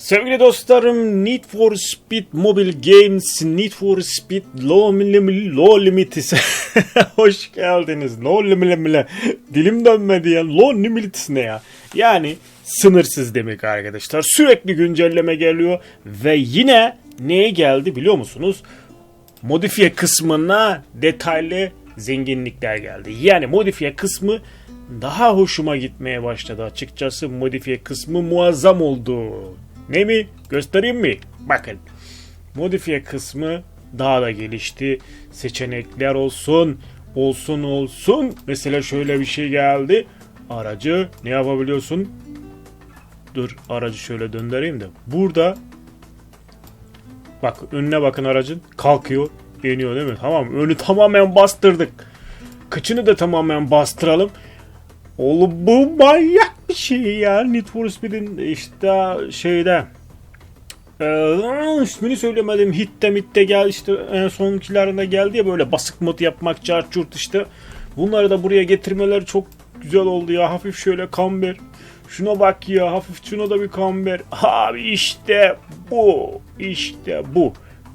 Sevgili dostlarım Need for Speed Mobile Games Need for Speed Low, Lim- low Limites Hoş geldiniz. Low Limit Dilim dönmedi ya. Low Limites ne ya? Yani sınırsız demek arkadaşlar. Sürekli güncelleme geliyor ve yine neye geldi biliyor musunuz? Modifiye kısmına detaylı zenginlikler geldi. Yani modifiye kısmı daha hoşuma gitmeye başladı açıkçası. Modifiye kısmı muazzam oldu. Ne mi? Göstereyim mi? Bakın. Modifiye kısmı daha da gelişti. Seçenekler olsun. Olsun olsun. Mesela şöyle bir şey geldi. Aracı ne yapabiliyorsun? Dur aracı şöyle döndüreyim de. Burada Bak önüne bakın aracın. Kalkıyor. iniyor değil mi? Tamam önü tamamen bastırdık. Kıçını da tamamen bastıralım. Oğlum bu manyak şey ya. Need for Speed'in işte şeyde ee, ismini söylemedim. Hit'te mitte gel işte en sonkilerinde geldi ya böyle basık mod yapmak çarçurt işte. Bunları da buraya getirmeleri çok güzel oldu ya. Hafif şöyle kamber. Şuna bak ya hafif şuna da bir kamber. Abi işte bu. işte bu.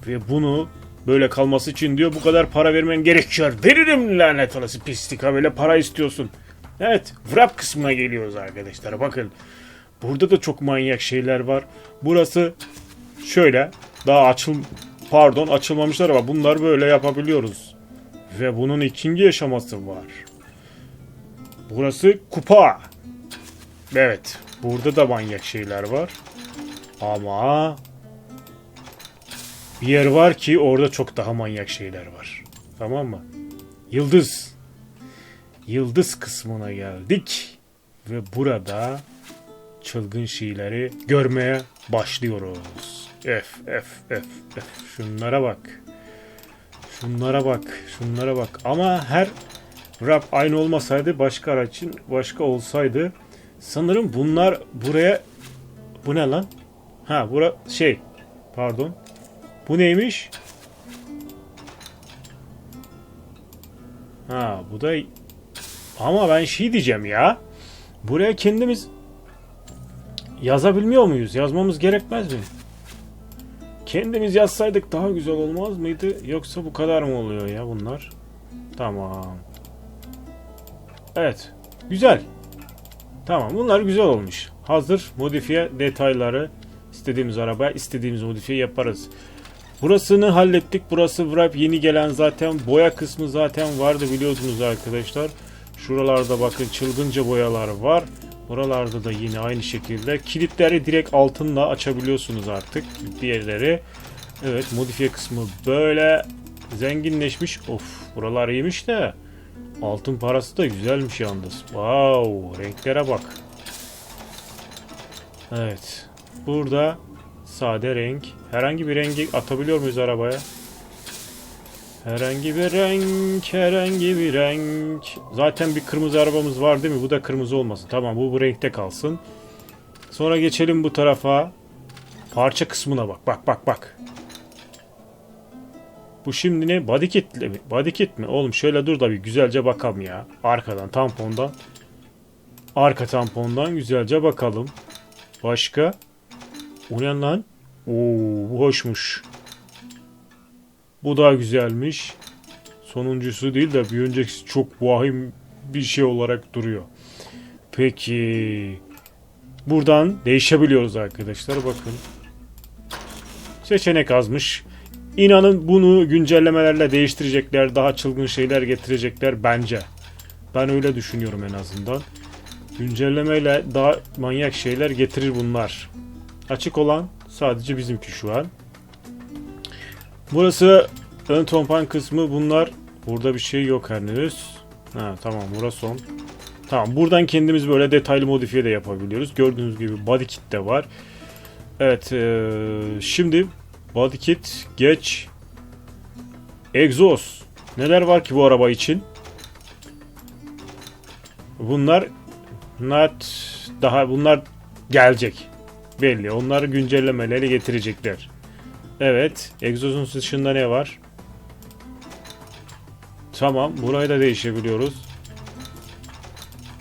Ve bunu böyle kalması için diyor bu kadar para vermen gerekiyor. Veririm lanet olası pislik ha böyle para istiyorsun. Evet wrap kısmına geliyoruz arkadaşlar bakın. Burada da çok manyak şeyler var. Burası şöyle daha açıl pardon açılmamışlar ama bunlar böyle yapabiliyoruz. Ve bunun ikinci yaşaması var. Burası kupa. Evet. Burada da manyak şeyler var. Ama bir yer var ki orada çok daha manyak şeyler var. Tamam mı? Yıldız. Yıldız kısmına geldik. Ve burada çılgın şeyleri görmeye başlıyoruz. F F F F şunlara bak. Şunlara bak. Şunlara bak. Ama her rap aynı olmasaydı başka araçın başka olsaydı sanırım bunlar buraya bu ne lan? Ha bura şey pardon. Bu neymiş? Ha bu da ama ben şey diyeceğim ya. Buraya kendimiz yazabilmiyor muyuz? Yazmamız gerekmez mi? Kendimiz yazsaydık daha güzel olmaz mıydı? Yoksa bu kadar mı oluyor ya bunlar? Tamam. Evet. Güzel. Tamam bunlar güzel olmuş. Hazır modifiye detayları istediğimiz araba istediğimiz modifiye yaparız. Burasını hallettik. Burası wrap yeni gelen zaten boya kısmı zaten vardı biliyorsunuz arkadaşlar. Şuralarda bakın çılgınca boyalar var. Buralarda da yine aynı şekilde kilitleri direkt altınla açabiliyorsunuz artık. Diğerleri evet modifiye kısmı böyle zenginleşmiş. Of buralar iyiymiş de altın parası da güzelmiş yalnız. Wow renklere bak. Evet. Burada sade renk. Herhangi bir rengi atabiliyor muyuz arabaya? Herhangi bir renk, herhangi bir renk. Zaten bir kırmızı arabamız var değil mi? Bu da kırmızı olmasın. Tamam bu bu renkte kalsın. Sonra geçelim bu tarafa. Parça kısmına bak. Bak bak bak. Bu şimdi ne? Body kit mi? Body kit mi? Oğlum şöyle dur da bir güzelce bakalım ya. Arkadan tampondan. Arka tampondan güzelce bakalım. Başka? O ne lan? Oo, bu hoşmuş. Bu daha güzelmiş. Sonuncusu değil de bir önceki çok vahim bir şey olarak duruyor. Peki. Buradan değişebiliyoruz arkadaşlar. Bakın. Seçenek azmış. İnanın bunu güncellemelerle değiştirecekler. Daha çılgın şeyler getirecekler bence. Ben öyle düşünüyorum en azından. Güncellemeyle daha manyak şeyler getirir bunlar. Açık olan sadece bizimki şu an. Burası ön tompan kısmı bunlar. Burada bir şey yok henüz. Ha tamam burası son. Tamam buradan kendimiz böyle detaylı modifiye de yapabiliyoruz. Gördüğünüz gibi body kit de var. Evet ee, şimdi body kit geç egzoz. Neler var ki bu araba için? Bunlar not daha bunlar gelecek. Belli. Onları güncellemeleri getirecekler. Evet. Egzozun dışında ne var? Tamam. Burayı da değişebiliyoruz.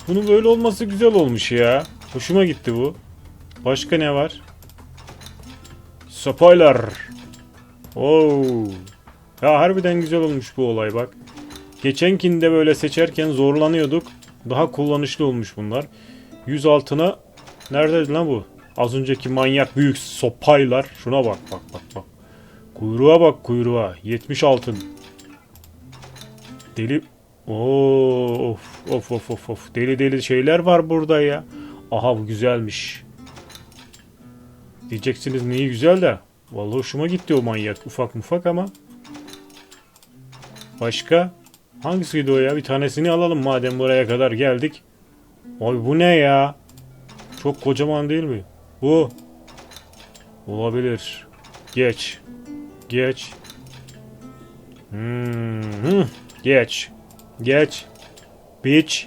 Bunun böyle olması güzel olmuş ya. Hoşuma gitti bu. Başka ne var? Spoiler. Oo. Ya harbiden güzel olmuş bu olay bak. Geçenkinde böyle seçerken zorlanıyorduk. Daha kullanışlı olmuş bunlar. 100 altına neredeydi lan bu? Az önceki manyak büyük sopaylar. Şuna bak bak bak bak. Kuyruğa bak kuyruğa. 70 altın. Deli Oo, of of of of of. Deli deli şeyler var burada ya. Aha bu güzelmiş. Diyeceksiniz neyi güzel de. Vallahi hoşuma gitti o manyak. Ufak mufak ama. Başka? Hangisiydi o ya? Bir tanesini alalım madem buraya kadar geldik. Abi bu ne ya? Çok kocaman değil mi? Bu. Olabilir. Geç. Geç. Hmm. Geç. Geç. Bitch.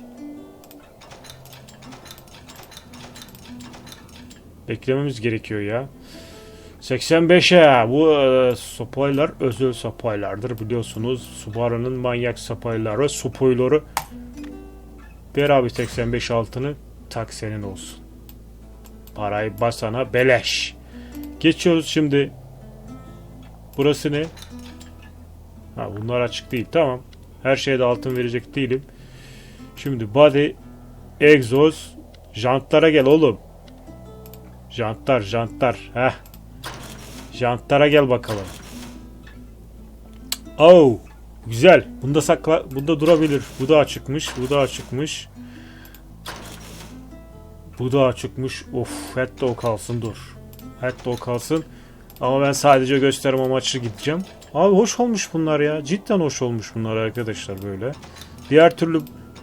Beklememiz gerekiyor ya. 85'e bu e, sopaylar özel sopaylardır biliyorsunuz. Subaru'nun manyak sopayları, spoiler'ı. Ver abi 85 altını tak senin olsun. Parayı basana beleş. Geçiyoruz şimdi. Burası ne? Ha bunlar açık değil. Tamam. Her şeye de altın verecek değilim. Şimdi body, egzoz, jantlara gel oğlum. Jantlar, jantlar. Heh. Jantlara gel bakalım. Oh, güzel. Bunda sakla, bunda durabilir. Bu da açıkmış, bu da açıkmış. Bu da açıkmış. Of, hatta o kalsın dur. Hatta o kalsın. Ama ben sadece gösterim amaçlı gideceğim. Abi hoş olmuş bunlar ya. Cidden hoş olmuş bunlar arkadaşlar böyle. Diğer türlü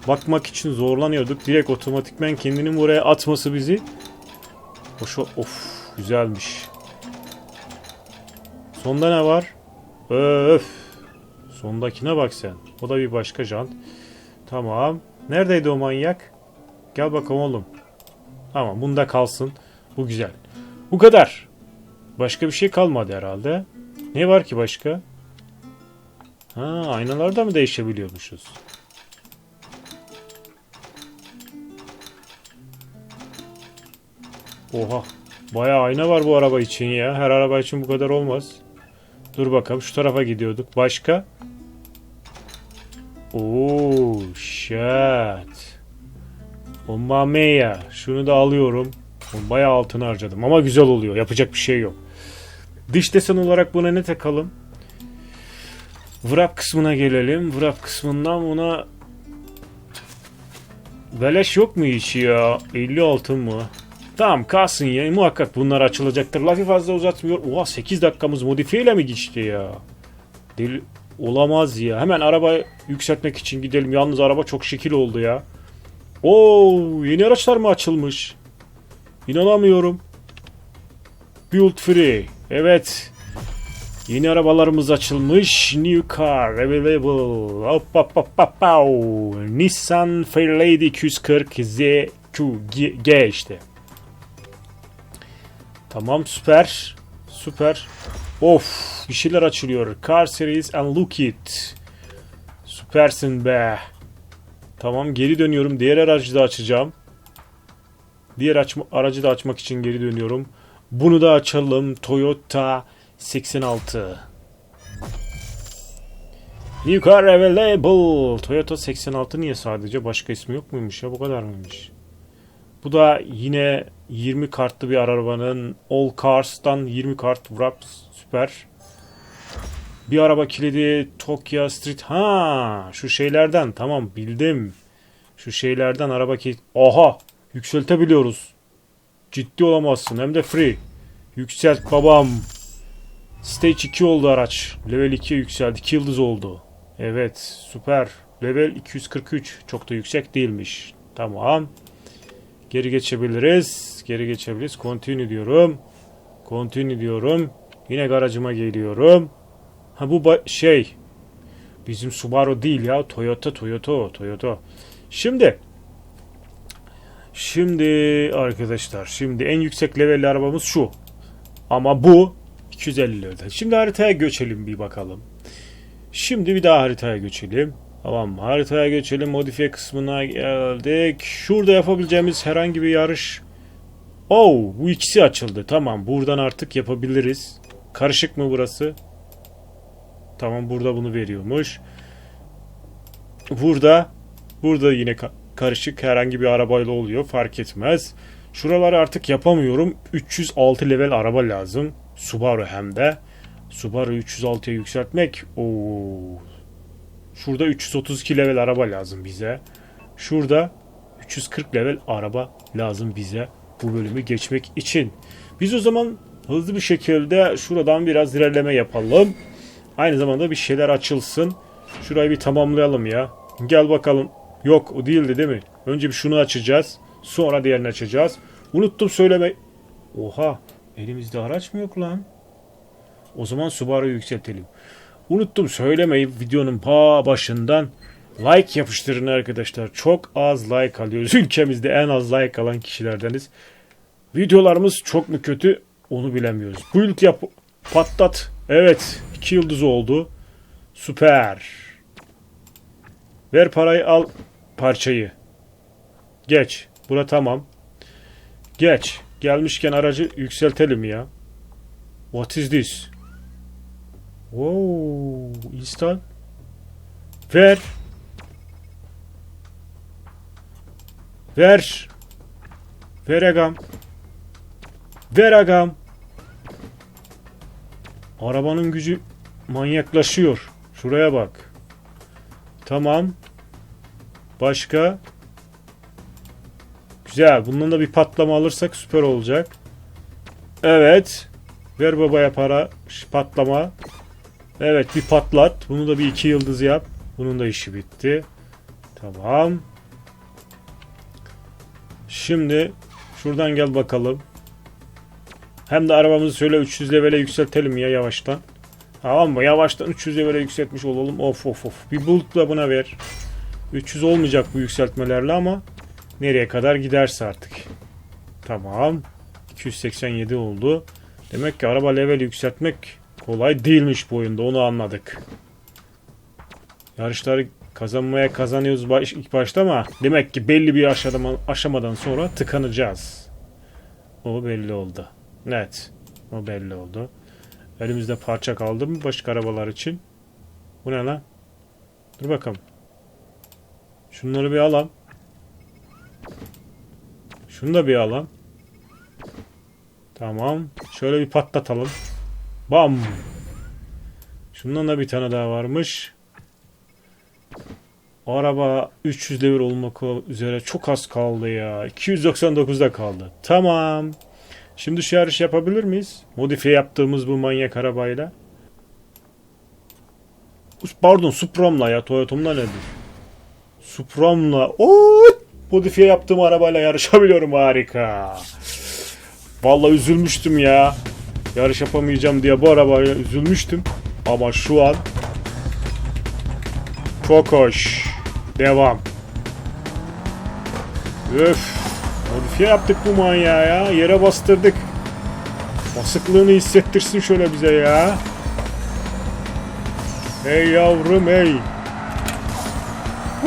bakmak için zorlanıyorduk. Direkt otomatikmen kendini buraya atması bizi. Hoş Of güzelmiş. Sonda ne var? Öf. Sondakine bak sen. O da bir başka jant. Tamam. Neredeydi o manyak? Gel bakalım oğlum. Tamam bunda kalsın. Bu güzel. Bu kadar. Başka bir şey kalmadı herhalde. Ne var ki başka? Ha, aynalarda mı değişebiliyormuşuz? Oha. Bayağı ayna var bu araba için ya. Her araba için bu kadar olmaz. Dur bakalım şu tarafa gidiyorduk. Başka? Oo, shit. Mamma. Şunu da alıyorum. Bayağı altın harcadım ama güzel oluyor. Yapacak bir şey yok. Dış desen olarak buna ne takalım? Wrap kısmına gelelim. Wrap kısmından buna Beleş yok mu hiç ya? 50 altın mı? Tamam kalsın ya. Muhakkak bunlar açılacaktır. Lafı fazla uzatmıyor. Oha 8 dakikamız modifiyeyle mi geçti ya? Deli olamaz ya. Hemen araba yükseltmek için gidelim. Yalnız araba çok şekil oldu ya. Oo yeni araçlar mı açılmış? İnanamıyorum. Build free. Evet. Yeni arabalarımız açılmış. New car available. Hop hop hop hop hop. Nissan Fairlady 240 ZQ G, G işte. Tamam süper. Süper. Of bir şeyler açılıyor. Car series and look it. Süpersin be. Tamam geri dönüyorum. Diğer aracı da açacağım. Diğer açma, aracı da açmak için geri dönüyorum. Bunu da açalım. Toyota 86. New car available. Toyota 86 niye sadece? Başka ismi yok muymuş ya? Bu kadar mıymış? Bu da yine 20 kartlı bir arabanın All Cars'tan 20 kart wrap süper. Bir araba kilidi Tokyo Street. Ha, şu şeylerden tamam bildim. Şu şeylerden araba kilit. Aha, yükseltebiliyoruz. Ciddi olamazsın hem de free. Yükselt babam. Stage 2 oldu araç. Level 2'ye yükseldi. 2 yıldız oldu. Evet süper. Level 243. Çok da yüksek değilmiş. Tamam. Geri geçebiliriz. Geri geçebiliriz. Continue diyorum. Continue diyorum. Yine garajıma geliyorum. Ha bu şey. Bizim Subaru değil ya. Toyota, Toyota, Toyota. Şimdi Şimdi arkadaşlar şimdi en yüksek levelli arabamız şu. Ama bu 250 level. Şimdi haritaya göçelim bir bakalım. Şimdi bir daha haritaya göçelim. Tamam? Haritaya geçelim. Modifiye kısmına geldik. Şurada yapabileceğimiz herhangi bir yarış Oh bu ikisi açıldı. Tamam buradan artık yapabiliriz. Karışık mı burası? Tamam burada bunu veriyormuş. Burada burada yine karışık herhangi bir arabayla oluyor fark etmez. Şuraları artık yapamıyorum. 306 level araba lazım. Subaru hem de. Subaru 306'ya yükseltmek. Oo. Şurada 332 level araba lazım bize. Şurada 340 level araba lazım bize bu bölümü geçmek için. Biz o zaman hızlı bir şekilde şuradan biraz ilerleme yapalım. Aynı zamanda bir şeyler açılsın. Şurayı bir tamamlayalım ya. Gel bakalım. Yok o değildi değil mi? Önce bir şunu açacağız. Sonra diğerini açacağız. Unuttum söyleme. Oha elimizde araç mı yok lan? O zaman Subaru'yu yükseltelim. Unuttum söylemeyi videonun pa başından like yapıştırın arkadaşlar. Çok az like alıyoruz. Ülkemizde en az like alan kişilerdeniz. Videolarımız çok mu kötü onu bilemiyoruz. Build yap patlat. Evet 2 yıldız oldu. Süper. Ver parayı al parçayı. Geç. Bura tamam. Geç. Gelmişken aracı yükseltelim ya. What is this? Wow, install. Ver. Ver. Ver agam. Ver agam. Arabanın gücü manyaklaşıyor. Şuraya bak. Tamam. Başka? Güzel. Bundan da bir patlama alırsak süper olacak. Evet. Ver babaya para. Patlama. Evet bir patlat. Bunu da bir iki yıldız yap. Bunun da işi bitti. Tamam. Şimdi şuradan gel bakalım. Hem de arabamızı şöyle 300 levele yükseltelim ya yavaştan. Tamam mı? Yavaştan 300 levele yükseltmiş olalım. Of of of. Bir bulut da buna ver. 300 olmayacak bu yükseltmelerle ama nereye kadar giderse artık. Tamam. 287 oldu. Demek ki araba level yükseltmek kolay değilmiş bu oyunda. Onu anladık. Yarışları kazanmaya kazanıyoruz baş, ilk başta ama demek ki belli bir aşama, aşamadan sonra tıkanacağız. O belli oldu. Net. O belli oldu. Elimizde parça kaldı mı başka arabalar için? Bu ne lan? Dur bakalım. Şunları bir alalım. Şunu da bir alalım. Tamam. Şöyle bir patlatalım. Bam. Şundan da bir tane daha varmış. O araba 300 devir olmak üzere çok az kaldı ya. 299'da kaldı. Tamam. Şimdi şu yarış yapabilir miyiz? Modifiye yaptığımız bu manyak arabayla. Pardon Supra'mla ya Toyota'mla nedir? Supra'mla. Oo, modifiye yaptığım arabayla yarışabiliyorum harika. Vallahi üzülmüştüm ya. Yarış yapamayacağım diye bu arabaya üzülmüştüm. Ama şu an çok hoş. Devam. Öf. Modifiye yaptık bu manyağı ya. Yere bastırdık. Basıklığını hissettirsin şöyle bize ya. Hey yavrum hey.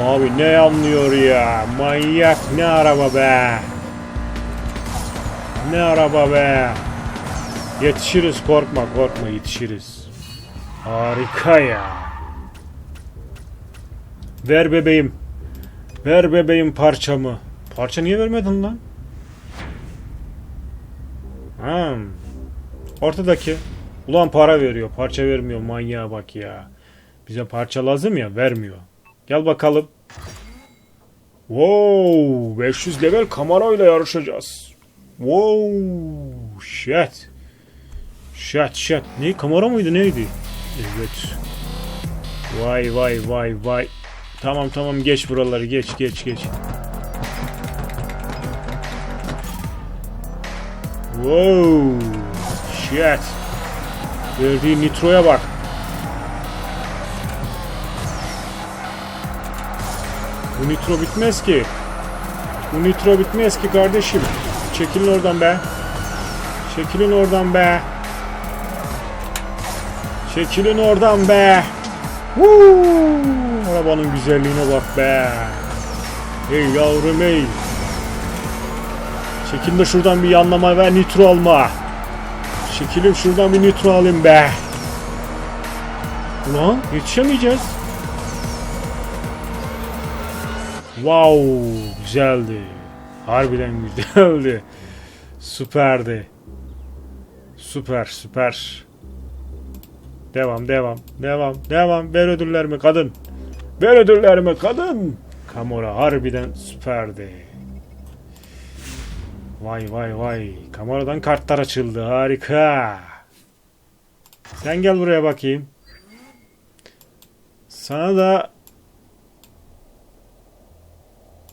Abi ne anlıyor ya? Manyak ne araba be? Ne araba be? Yetişiriz korkma korkma yetişiriz. Harika ya. Ver bebeğim. Ver bebeğim parçamı. Parça niye vermedin lan? Hmm. Ortadaki. Ulan para veriyor. Parça vermiyor. Manyağa bak ya. Bize parça lazım ya. Vermiyor. Gel bakalım. Wow. 500 level ile yarışacağız. Wow. Shit. Shit shit. Ne? Camaro muydu neydi? Evet. Vay vay vay vay. Tamam tamam geç buraları geç geç geç. Wow. Shit. Verdiği nitroya bak. Bu nitro bitmez ki. Bu nitro bitmez ki kardeşim. Çekilin oradan be. Çekilin oradan be. Çekilin oradan be. Woo! Arabanın güzelliğine bak be. Hey yavrum hey. Çekil de şuradan bir yanlama ve nitro alma. Çekilin şuradan bir nitro alayım be. Ulan yetişemeyeceğiz. Wow güzeldi. Harbiden güzeldi. Süperdi. Süper süper. Devam devam devam devam. Ver ödüllerimi kadın. Ver ödüllerimi kadın. Kamora harbiden süperdi. Vay vay vay. Kameradan kartlar açıldı. Harika. Sen gel buraya bakayım. Sana da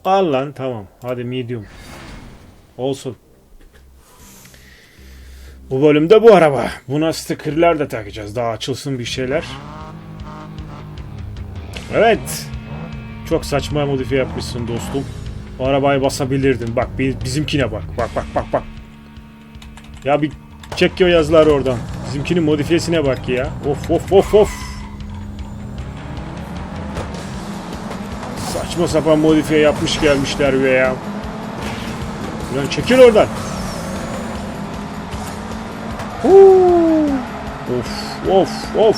Al lan tamam. Hadi medium. Olsun. Bu bölümde bu araba. Buna stickerler de takacağız. Daha açılsın bir şeyler. Evet. Çok saçma modifiye yapmışsın dostum. O arabayı basabilirdin. Bak bi- bizimkine bak. Bak bak bak bak. Ya bir çek o yazıları oradan. Bizimkinin modifiyesine bak ya. Of of of of. Saçma sapan modifiye yapmış gelmişler be ya. Ulan çekil oradan. Of of of.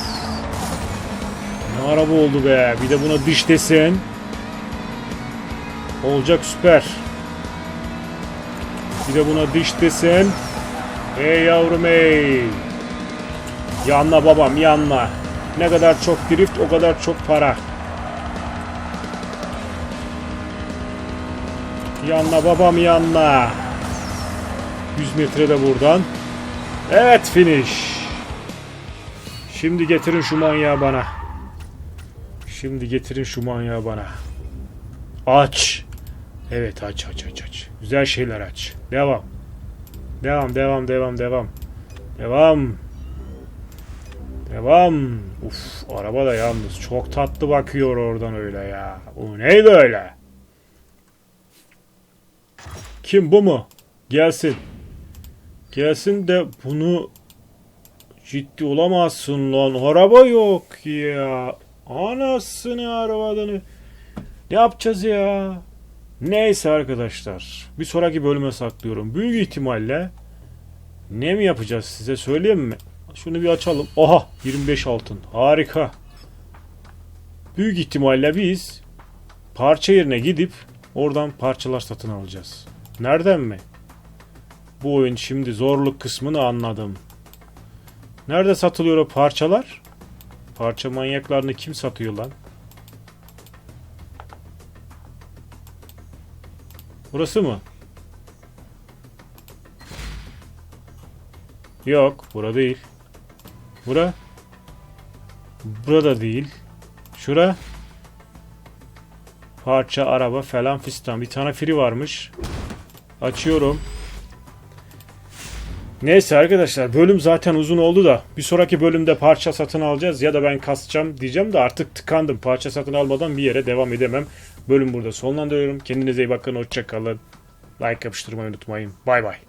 Ne araba oldu be. Bir de buna dış desen. Olacak süper. Bir de buna dış desen. Ey yavrum ey. Yanla babam yanla. Ne kadar çok drift o kadar çok para. Yanla babam yanla. 100 metrede buradan. Evet finish. Şimdi getirin şu manyağı bana. Şimdi getirin şu manyağı bana. Aç. Evet aç aç aç aç. Güzel şeyler aç. Devam. Devam devam devam devam. Devam. Devam. Uf araba da yalnız çok tatlı bakıyor oradan öyle ya. O neydi öyle? Kim bu mu? Gelsin. Gelsin de bunu ciddi olamazsın lan. Araba yok ya. Anasını arabadanı. Ne yapacağız ya? Neyse arkadaşlar. Bir sonraki bölüme saklıyorum. Büyük ihtimalle ne mi yapacağız size söyleyeyim mi? Şunu bir açalım. Oha 25 altın. Harika. Büyük ihtimalle biz parça yerine gidip oradan parçalar satın alacağız. Nereden mi? Bu oyun şimdi zorluk kısmını anladım. Nerede satılıyor o parçalar? Parça manyaklarını kim satıyor lan? Burası mı? Yok, bura değil. Bura? Burada değil. Şura? Parça, araba falan fistan. Bir tane free varmış. Açıyorum. Neyse arkadaşlar bölüm zaten uzun oldu da bir sonraki bölümde parça satın alacağız ya da ben kasacağım diyeceğim de artık tıkandım. Parça satın almadan bir yere devam edemem. Bölüm burada sonlandırıyorum. Kendinize iyi bakın. Hoşçakalın. Like yapıştırmayı unutmayın. Bay bay.